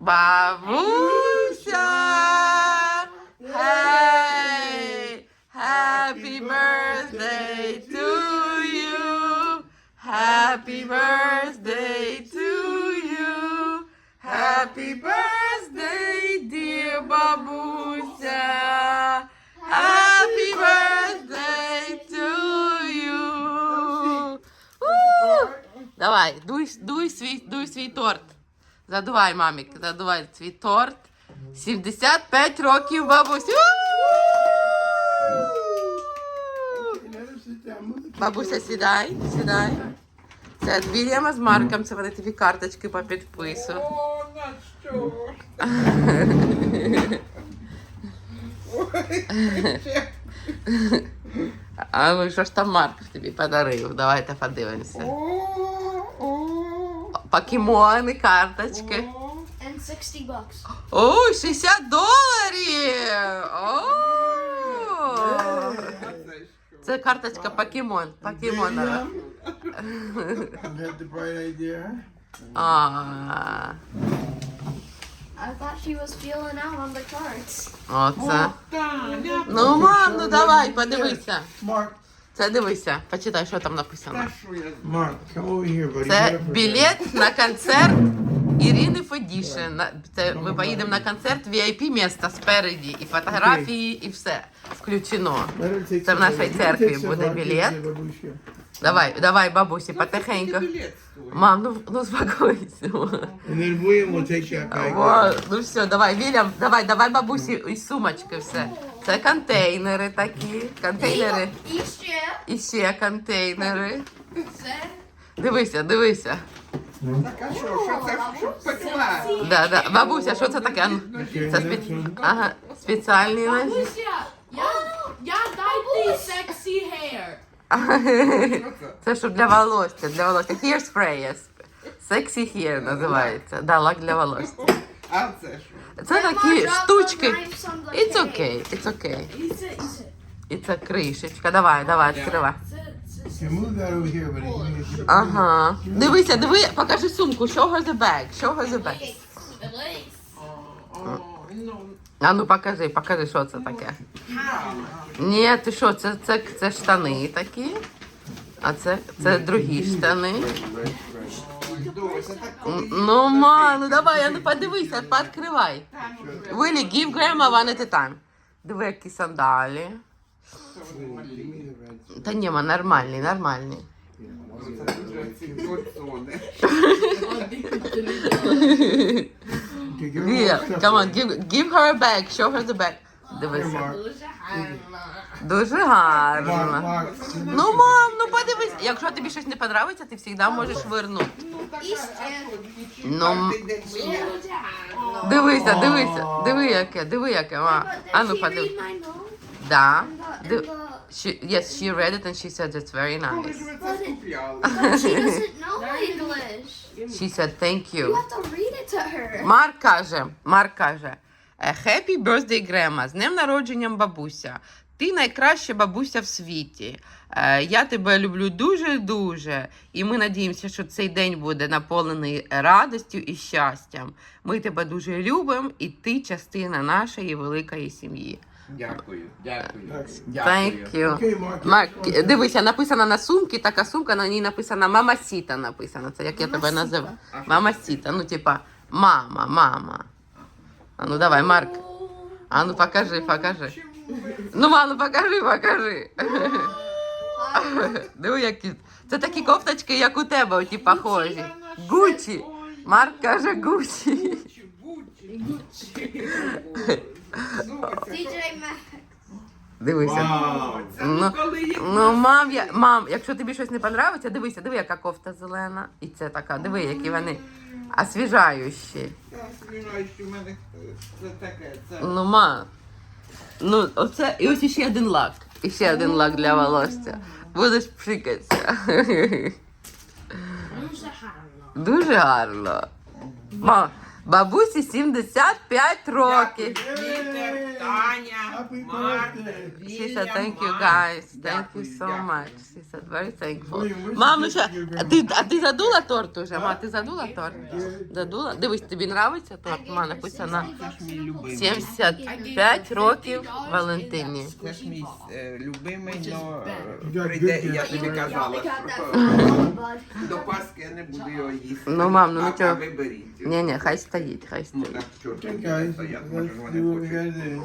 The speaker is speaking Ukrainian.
Бабуся! Hey! Happy birthday to you! Happy birthday to you! Happy birthday, dear бабуся! Happy birthday to you! У! Давай, дуй, дуй, свій, дуй свій торт. Задувай, мамік, задувай свій торт. 75 років бабусі. У! Бабуся, сідай, сідай. Це Вільяма з Марком, це вони тобі карточки по підпису. О, на? А ну що ж там Марк тобі подарив? Давайте подивимося. Покемони, карточки. о. And 60 bucks. О, 60 доларів! О! Це карточка покемон. Покемона. А, I thought she was feeling out on the cards. оце. Таня, Ну, мам, ну давай, подивися. Це дивися, почитай, що там написано. Mark, come over here, buddy. Get Це up for a білет на концерт Ірини Федішин. На- Це ми поїдемо на концерт VIP місто спереді, і фотографії, і все включено. second. Let her take Це в some нашій of it. церкві Take some буде of it, білет. give бабусі. Давай, давай, бабусі, потихеньку. білет стоїть. Мам, ну, ну успокойся. And then William will take that back. О, ну все, давай, Вільям, давай, давай бабусі із сумочки все. Це контейнери такі. Контейнери. І ще. І ще контейнери. Це. Дивися, дивися. Так а що, що це, що пекла? Да, да. Бабуся, що це таке? Це спе... ага, спеціальні ножі. Бабуся, я, я дайте sexy hair. Що це? Щоб для волосся, для волосся. Hair spray є. Sexy hair називається. Да, лак для волосся. А це що? Це такі штучки. It's okay, it's okay. Іце, іце. І це кришечка. Давай, давай, відкривай. Ага. Дивися, диви, покажи сумку. Show her the bag. Show her the bag. А ну покажи, покажи, що це таке. Ні, ти що, це, це, це штани такі. А це, це другі штани. Ну, ма, ну давай, а ну подивися, пооткривай. Вилі, give grandma one at a time. Диви, які сандалі. Та ні, ма, нормальні, нормальні. це дуже ці гольцони. Okay, give her Віля, more stuff. come on, give, give her a bag, show her the bag. Дивися. Дуже гарно. Дуже гарно. Ну, мам, ну подивись. Якщо тобі щось не подобається, ти завжди можеш вернути. Ну, І ще. Ну. Дивися, дивися, диви яке, диви яке, ма. А ну подивись. Да. And the, Ди- and the, She, yes, she read it and she said it's very Коли nice. ж ви це скупляли? but she doesn't know English. She said thank You you. have to read it to her. Марк каже, Марк каже, «Е, Happy birthday, Грема, з днем народженням бабуся. Ти найкраща бабуся в світі. Е, Я тебе люблю дуже-дуже. І ми надіємося, що цей день буде наповнений радістю і щастям. Ми тебе дуже любимо, і ти частина нашої великої сім'ї. Дякую, дякую. Thank you. Okay, Марк, дивися, написано на сумці, така сумка, на ній написано Мама Сіта написано. Це як я тебе називаю. Мама Сіта, ну типа мама, мама. А ну давай, Марк. А ну покажи, покажи. Ну, мам, ну покажи, покажи. Диви, які. Це такі кофточки, як у тебе, оті похожі. Гучі. Марк каже Гучі. Дивися. Ну, Ну, мам, я, мам, якщо тобі щось не подобається, дивися, диви, яка кофта зелена. І це така, диви, які вони освіжаючі. Сподіваюся, в мене це таке. Ну, ма. Ну, оце, і ось ще один лак. І ще один лак для волосся. Будеш пшикатися. Дуже гарно. Дуже гарно. Ма, бабусі 75 років. Діти, Маня, Happy Марк, birthday. She said, thank you guys. Thank you so much. She said, very thankful. Gift your а ти, а ти задула торт уже? Ма, ти задула торт? Задула? Дивись, тобі нравиться торт? Ма, написано 60 bucks Це ж мій in a любимий. bowl. 75 років Валентині. Це ж мій е, любимий, но е, прийде, я тобі казала, що до Пасхи я не буду його їсти. Ну, мам, ну нічого. Ні, ні, хай стоїть, хай Ну, так, чорт, Okay, не стоять, може вони хочуть. gotta do.